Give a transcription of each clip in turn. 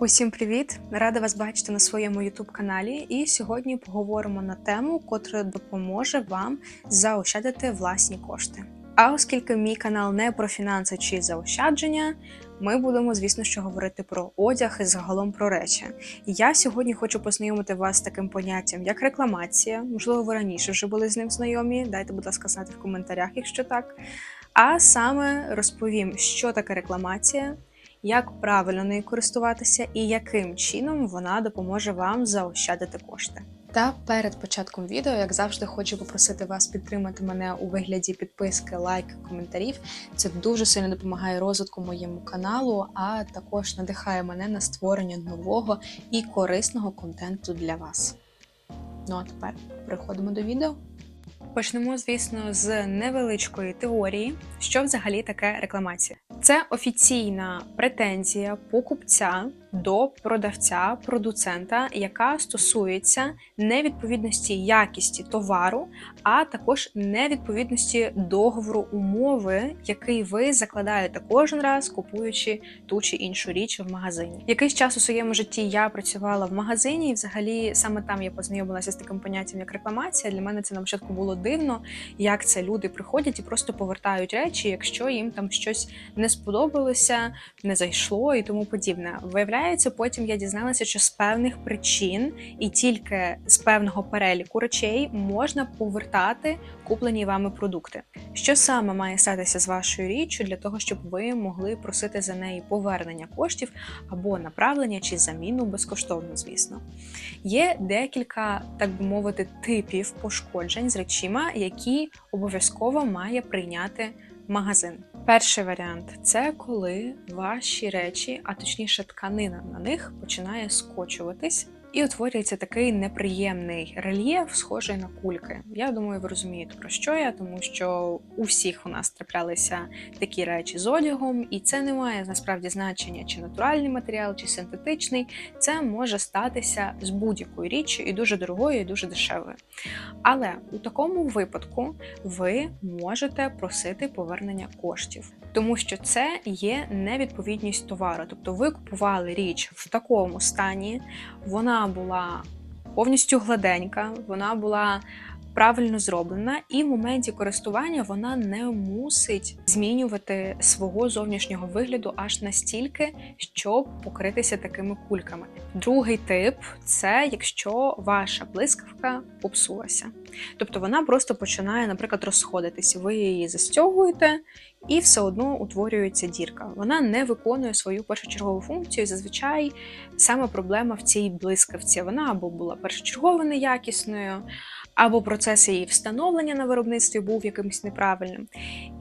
Усім привіт! Рада вас бачити на своєму youtube каналі. І сьогодні поговоримо на тему, котра допоможе вам заощадити власні кошти. А оскільки мій канал не про фінанси чи заощадження, ми будемо, звісно, що говорити про одяг і загалом про речі. Я сьогодні хочу познайомити вас з таким поняттям, як рекламація. Можливо, ви раніше вже були з ним знайомі. Дайте, будь ласка, знати в коментарях, якщо так. А саме розповім, що таке рекламація, як правильно нею користуватися і яким чином вона допоможе вам заощадити кошти. Та перед початком відео, як завжди, хочу попросити вас підтримати мене у вигляді підписки, лайк, коментарів. Це дуже сильно допомагає розвитку моєму каналу, а також надихає мене на створення нового і корисного контенту для вас. Ну а тепер переходимо до відео. Почнемо, звісно, з невеличкої теорії, що взагалі таке рекламація. Це офіційна претензія покупця до продавця, продуцента, яка стосується невідповідності якісті товару, а також невідповідності договору умови, який ви закладаєте кожен раз, купуючи ту чи іншу річ в магазині. Якийсь час у своєму житті я працювала в магазині, і взагалі саме там я познайомилася з таким поняттям, як рекламація. Для мене це на початку було дивно, як це люди приходять і просто повертають речі, якщо їм там щось не сподобалося, не зайшло і тому подібне. Виявляється, потім я дізналася, що з певних причин і тільки з певного переліку речей можна повертати куплені вами продукти. Що саме має статися з вашою річчю для того, щоб ви могли просити за неї повернення коштів або направлення чи заміну безкоштовно, звісно. Є декілька, так би мовити, типів пошкоджень з речима, які обов'язково має прийняти магазин. Перший варіант це коли ваші речі, а точніше тканина на них починає скочуватись. І утворюється такий неприємний рельєф, схожий на кульки. Я думаю, ви розумієте про що я, тому що у всіх у нас траплялися такі речі з одягом, і це не має насправді значення, чи натуральний матеріал, чи синтетичний. Це може статися з будь-якою річчю, і дуже дорогою, і дуже дешевою. Але у такому випадку ви можете просити повернення коштів. Тому що це є невідповідність товару. Тобто ви купували річ в такому стані, вона була повністю гладенька, вона була правильно зроблена, і в моменті користування вона не мусить змінювати свого зовнішнього вигляду аж настільки, щоб покритися такими кульками. Другий тип це якщо ваша блискавка попсулася. Тобто вона просто починає, наприклад, розходитися. Ви її застягуєте, і все одно утворюється дірка. Вона не виконує свою першочергову функцію. Зазвичай саме проблема в цій блискавці. Вона або була першочергово неякісною, або процес її встановлення на виробництві був якимось неправильним.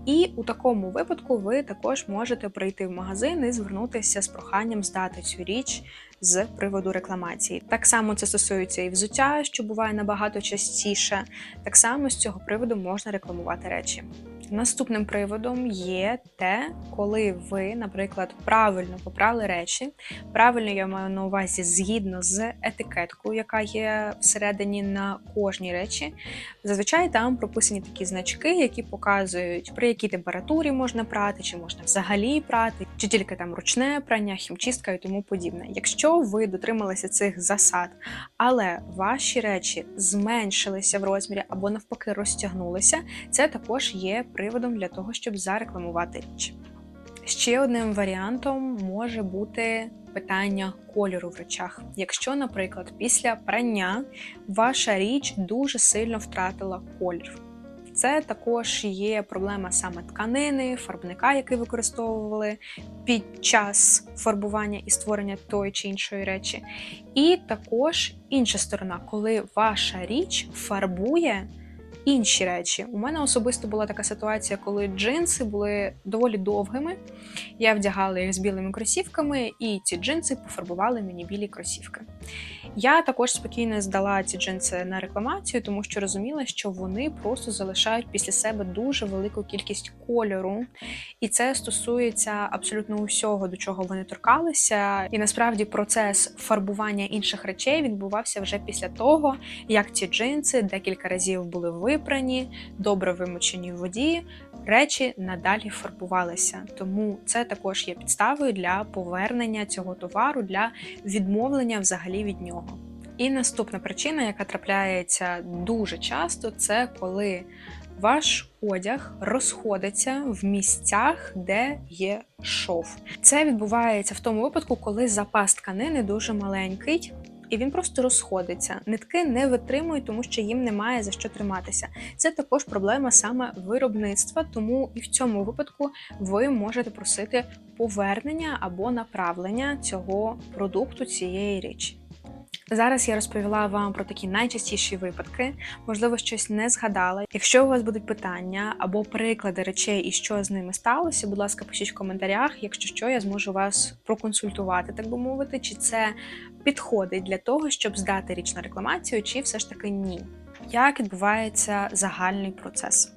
І у такому випадку ви також можете прийти в магазин і звернутися з проханням здати цю річ з приводу рекламації. Так само це стосується і взуття, що буває набагато частіше. Так само з цього приводу можна рекламувати речі. Наступним приводом є те, коли ви, наприклад, правильно попрали речі. Правильно я маю на увазі згідно з етикеткою, яка є всередині на кожній речі. Зазвичай там прописані такі значки, які показують, при якій температурі можна прати, чи можна взагалі прати, чи тільки там ручне прання, хімчистка і тому подібне. Якщо ви дотрималися цих засад, але ваші речі зменшилися в розмірі або навпаки розтягнулися, це також є приводом для того, щоб зарекламувати річ. Ще одним варіантом може бути питання кольору в речах. Якщо, наприклад, після прання ваша річ дуже сильно втратила колір. Це також є проблема саме тканини, фарбника, який використовували під час фарбування і створення тої чи іншої речі. І також інша сторона, коли ваша річ фарбує інші речі. У мене особисто була така ситуація, коли джинси були доволі довгими. Я вдягала їх з білими кросівками, і ці джинси пофарбували мені білі кросівки. Я також спокійно здала ці джинси на рекламацію, тому що розуміла, що вони просто залишають після себе дуже велику кількість кольору, і це стосується абсолютно усього, до чого вони торкалися. І насправді процес фарбування інших речей відбувався вже після того, як ці джинси декілька разів були випрані, добре вимочені в воді. Речі надалі фарбувалися, тому це також є підставою для повернення цього товару, для відмовлення взагалі від нього. І наступна причина, яка трапляється дуже часто, це коли ваш одяг розходиться в місцях, де є шов. Це відбувається в тому випадку, коли запас тканини дуже маленький. І він просто розходиться. Нитки не витримують, тому що їм немає за що триматися. Це також проблема саме виробництва, тому і в цьому випадку ви можете просити повернення або направлення цього продукту, цієї річі. Зараз я розповіла вам про такі найчастіші випадки, можливо, щось не згадала. Якщо у вас будуть питання або приклади речей і що з ними сталося, будь ласка, пишіть в коментарях. Якщо що, я зможу вас проконсультувати, так би мовити, чи це підходить для того, щоб здати річ на рекламацію, чи все ж таки ні. Як відбувається загальний процес?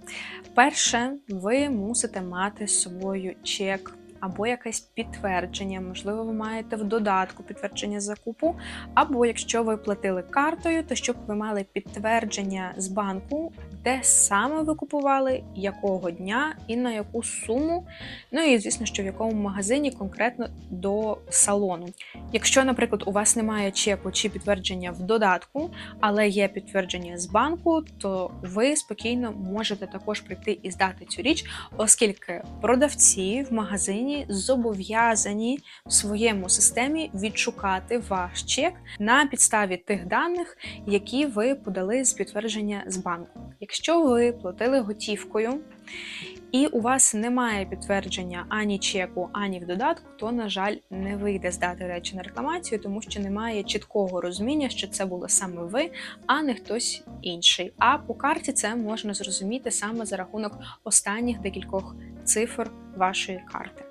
Перше, ви мусите мати з собою чек або якесь підтвердження, можливо, ви маєте в додатку підтвердження закупу, або якщо ви платили картою, то щоб ви мали підтвердження з банку, де саме ви купували, якого дня і на яку суму. Ну і звісно, що в якому магазині конкретно до салону. Якщо, наприклад, у вас немає чеку чи підтвердження в додатку, але є підтвердження з банку, то ви спокійно можете також прийти і здати цю річ, оскільки продавці в магазині компанії зобов'язані в своєму системі відшукати ваш чек на підставі тих даних, які ви подали з підтвердження з банку. Якщо ви платили готівкою і у вас немає підтвердження ані чеку, ані в додатку, то, на жаль, не вийде здати речі на рекламацію, тому що немає чіткого розуміння, що це було саме ви, а не хтось інший. А по карті це можна зрозуміти саме за рахунок останніх декількох цифр вашої карти.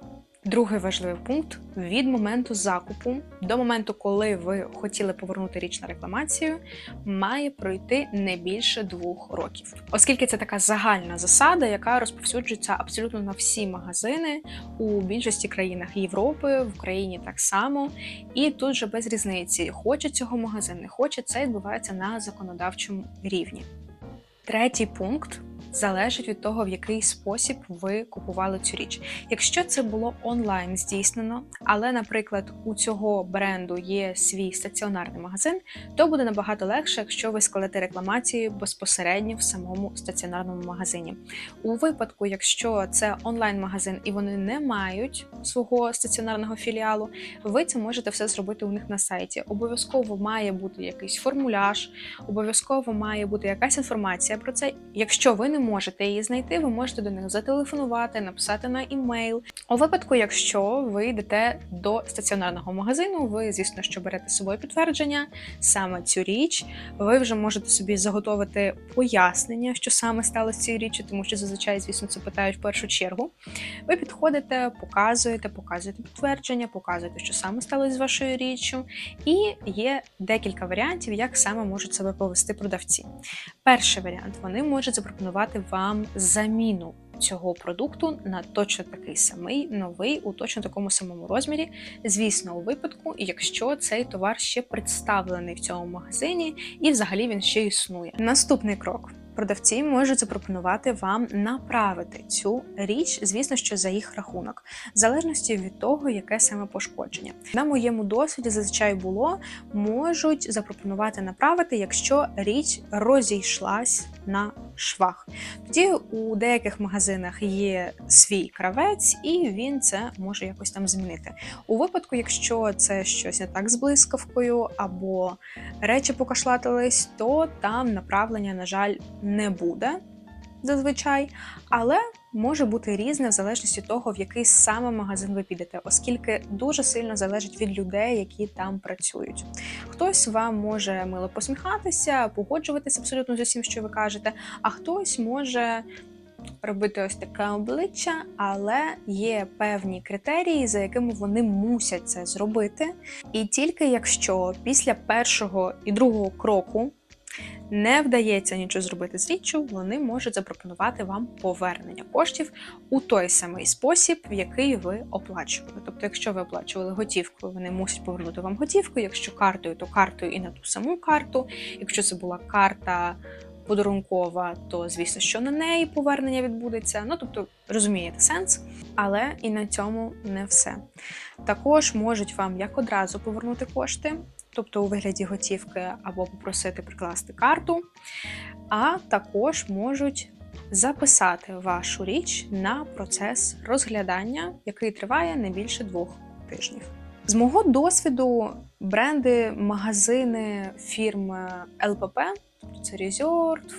Другий важливий пункт від моменту закупу до моменту, коли ви хотіли повернути річ на рекламацію, має пройти не більше двох років, оскільки це така загальна засада, яка розповсюджується абсолютно на всі магазини у більшості країнах Європи, в Україні так само. І тут же без різниці, хоче цього магазин, не хоче, це відбувається на законодавчому рівні. Третій пункт залежить від того, в який спосіб ви купували цю річ. Якщо це було онлайн здійснено, але, наприклад, у цього бренду є свій стаціонарний магазин, то буде набагато легше, якщо ви складете рекламацію безпосередньо в самому стаціонарному магазині. У випадку, якщо це онлайн-магазин і вони не мають свого стаціонарного філіалу, ви це можете все зробити у них на сайті. Обов'язково має бути якийсь формуляж, обов'язково має бути якась інформація про це. Якщо ви не не можете її знайти, ви можете до них зателефонувати, написати на імейл. У випадку, якщо ви йдете до стаціонарного магазину, ви, звісно, що берете з собою підтвердження, саме цю річ, ви вже можете собі заготовити пояснення, що саме сталося цією річчю, тому що зазвичай, звісно, це питають в першу чергу. Ви підходите, показуєте, показуєте підтвердження, показуєте, що саме сталося з вашою річчю, і є декілька варіантів, як саме можуть себе повести продавці. Перший варіант вони можуть запропонувати запропонувати вам заміну цього продукту на точно такий самий новий у точно такому самому розмірі. Звісно, у випадку, якщо цей товар ще представлений в цьому магазині і взагалі він ще існує. Наступний крок. Продавці можуть запропонувати вам направити цю річ, звісно, що за їх рахунок, в залежності від того, яке саме пошкодження. На моєму досвіді зазвичай було, можуть запропонувати направити, якщо річ розійшлась на швах. Тоді у деяких магазинах є свій кравець, і він це може якось там змінити. У випадку, якщо це щось не так з блискавкою, або речі покашлатились, то там направлення, на жаль, не буде зазвичай, але може бути різне в залежності того, в який саме магазин ви підете, оскільки дуже сильно залежить від людей, які там працюють. Хтось вам може мило посміхатися, погоджуватися абсолютно з усім, що ви кажете, а хтось може робити ось таке обличчя, але є певні критерії, за якими вони мусять це зробити. І тільки якщо після першого і другого кроку не вдається нічого зробити з річчю, вони можуть запропонувати вам повернення коштів у той самий спосіб, в який ви оплачували. Тобто, якщо ви оплачували готівкою, вони мусять повернути вам готівку. Якщо картою, то картою і на ту саму карту. Якщо це була карта подарункова, то звісно, що на неї повернення відбудеться. Ну тобто розумієте сенс, але і на цьому не все. Також можуть вам як одразу повернути кошти, тобто у вигляді готівки, або попросити прикласти карту, а також можуть записати вашу річ на процес розглядання, який триває не більше двох тижнів. З мого досвіду, бренди, магазини фірм ЛПП, тобто це Resort,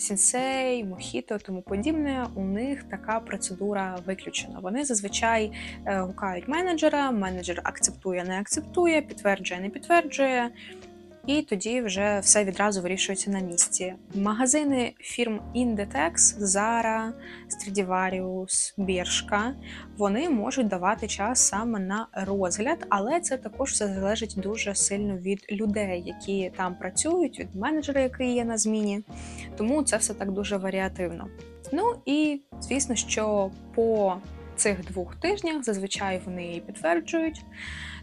Сінсей, Мохіто, тому подібне, у них така процедура виключена. Вони зазвичай е, гукають менеджера, менеджер акцептує, не акцептує, підтверджує, не підтверджує. І тоді вже все відразу вирішується на місці. Магазини фірм Inditex, Zara, Stradivarius, Bershka, вони можуть давати час саме на розгляд, але це також все залежить дуже сильно від людей, які там працюють, від менеджера, який є на зміні. Тому це все так дуже варіативно. Ну і звісно, що по цих двох тижнях зазвичай вони її підтверджують.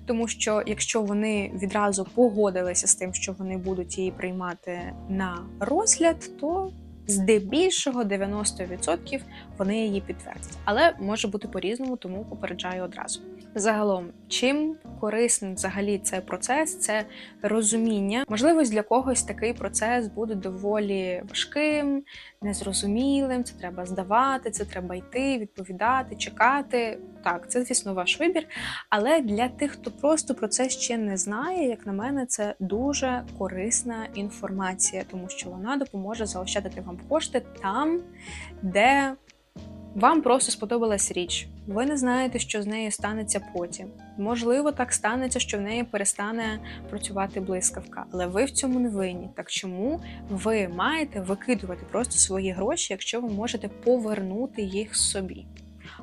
Тому що якщо вони відразу погодилися з тим, що вони будуть її приймати на розгляд, то здебільшого 90% вони її підтвердять. Але може бути по-різному, тому попереджаю одразу. Загалом, чим корисний взагалі цей процес, це розуміння. Можливо, для когось такий процес буде доволі важким, незрозумілим. Це треба здавати, це треба йти, відповідати, чекати. Так, це, звісно, ваш вибір. Але для тих, хто просто про це ще не знає, як на мене, це дуже корисна інформація, тому що вона допоможе заощадити вам кошти там, де вам просто сподобалась річ. Ви не знаєте, що з нею станеться потім. Можливо, так станеться, що в неї перестане працювати блискавка, але ви в цьому не винні. Так чому ви маєте викидувати просто свої гроші, якщо ви можете повернути їх собі?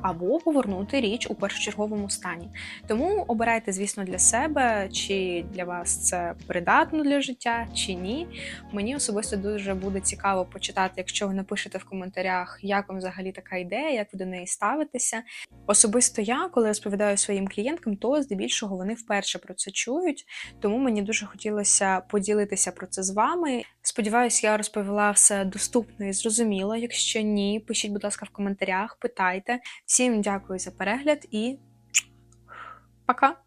Або повернути річ у першочерговому стані. Тому обирайте, звісно, для себе, чи для вас це придатно для життя, чи ні. Мені особисто дуже буде цікаво почитати, якщо ви напишете в коментарях, як вам взагалі така ідея, як ви до неї ставитеся. Особисто я, коли розповідаю своїм клієнткам, то здебільшого вони вперше про це чують, тому мені дуже хотілося поділитися про це з вами. Сподіваюсь, я розповіла все доступно і зрозуміло. Якщо ні, пишіть, будь ласка, в коментарях, питайте. Всім дякую за перегляд і пока!